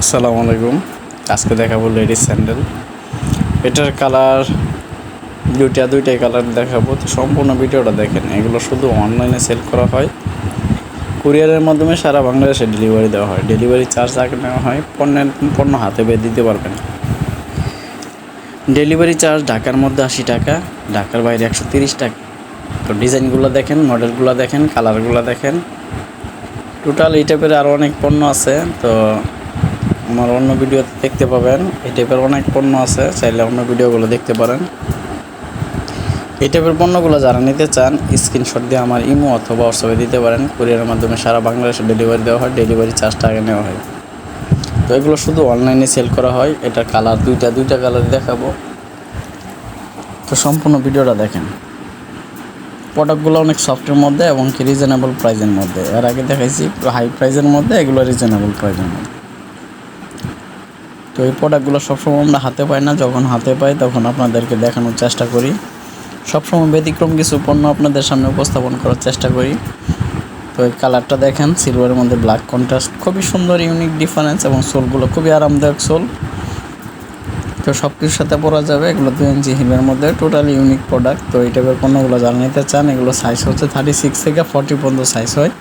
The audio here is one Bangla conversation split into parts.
আসসালামু আলাইকুম। আজকে দেখাবো লেডিস স্যান্ডেল এটার কালার দুইটা, দুইটাই কালার দেখাবো। তো সম্পূর্ণ ভিডিওটা দেখেন, এগুলো শুধু অনলাইনে সেল করা হয়। কুরিয়ারের মাধ্যমে সারা বাংলাদেশে ডেলিভারি দেওয়া হয়। ডেলিভারি চার্জ আগে নেওয়া হয়, পণ্যের পণ্য হাতে পেয়ে দিতে পারবেন। ডেলিভারি চার্জ ঢাকার মধ্যে আশি টাকা, ঢাকার বাইরে একশো তিরিশ টাকা। তো ডিজাইনগুলো দেখেন মডেলগুলো দেখেন কালারগুলো দেখেন। টোটাল এই টাইপের আরও অনেক পণ্য আছে, তো আমার অন্য ভিডিওতে দেখতে পাবেন। এই টাইপের অনেক পণ্য আছে, চাইলে অন্য ভিডিওগুলো দেখতে পারেন। এই টাইপের পণ্যগুলো যারা নিতে চান স্ক্রিনশট দিয়ে আমার ইমো অথবা হোয়াটসঅ্যাপে দিতে পারেন। কুরিয়ারের মাধ্যমে সারা বাংলাদেশে ডেলিভারি দেওয়া হয় ডেলিভারি চার্জটা আগে নেওয়া হয়। তো এগুলো শুধু অনলাইনে সেল করা হয়। এটার কালার দুইটা দুইটা কালার দেখাবো। তো সম্পূর্ণ ভিডিওটা দেখেন। প্রোডাক্টগুলো অনেক সফটের মধ্যে এবং কি রিজনেবল প্রাইজের মধ্যে। এর আগে দেখাইছি হাই প্রাইসের মধ্যে এগুলো রিজনেবল প্রাইজের মধ্যে। তো এই প্রোডাক্টগুলো সবসময় আমরা হাতে পাই না। যখন হাতে পাই, তখন আপনাদেরকে দেখানোর চেষ্টা করি। সবসময় ব্যতিক্রম কিছু পণ্য আপনাদের সামনে উপস্থাপন করার চেষ্টা করি। তো এই কালারটা দেখেন সিলভারের মধ্যে ব্ল্যাক কন্ট্রাস্ট খুবই সুন্দর ইউনিক ডিফারেন্স এবং সোলগুলো খুবই আরামদায়ক সোল তো সব কিছুর সাথে পরা যাবে, এগুলো দুই ইঞ্চি হিলের মধ্যে। টোটালি ইউনিক প্রোডাক্ট তো এই টাইপের পণ্যগুলো যারা নিতে চান, এগুলো সাইজ হচ্ছে থার্টি সিক্স থেকে ফর্টি পর্যন্ত সাইজ হয়।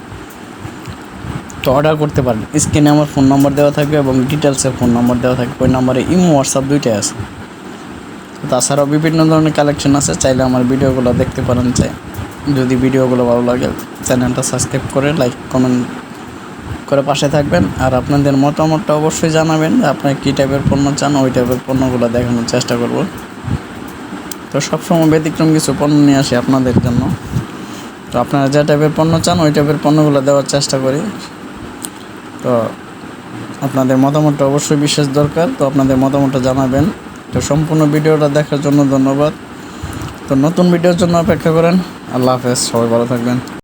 তো অর্ডার করতে পারেন। স্ক্রিনে আমার ফোন নম্বর দেওয়া থাকবে এবং ডিটেলসে ফোন নম্বর দেওয়া থাকবে। ওই নাম্বারে ইমো হোয়াটসঅ্যাপ দুইটাই আছে। তাছাড়াও বিভিন্ন ধরনের কালেকশন আছে। চাইলে আমার ভিডিওগুলো দেখতে পারেন। চাই যদি ভিডিওগুলো ভালো লাগে চ্যানেলটা সাবস্ক্রাইব করে লাইক কমেন্ট করে পাশে থাকবেন। আর আপনাদের মতামতটা অবশ্যই জানাবেন যে আপনার কী টাইপের পণ্য চান, ওই টাইপের পণ্যগুলো দেখানোর চেষ্টা করব। তো সবসময় ব্যতিক্রম কিছু পণ্য নিয়ে আসি আপনাদের জন্য। তো আপনারা যে টাইপের পণ্য চান, ওই টাইপের পণ্যগুলো দেওয়ার চেষ্টা করি। তো আপনাদের মতামতটা অবশ্যই বিশেষ দরকার। তো আপনাদের মতামতটা জানাবেন। তো সম্পূর্ণ ভিডিওটা দেখার জন্য ধন্যবাদ। তো নতুন ভিডিওর জন্য অপেক্ষা করেন। আল্লাহ হাফেজ। সবাই ভালো থাকবেন।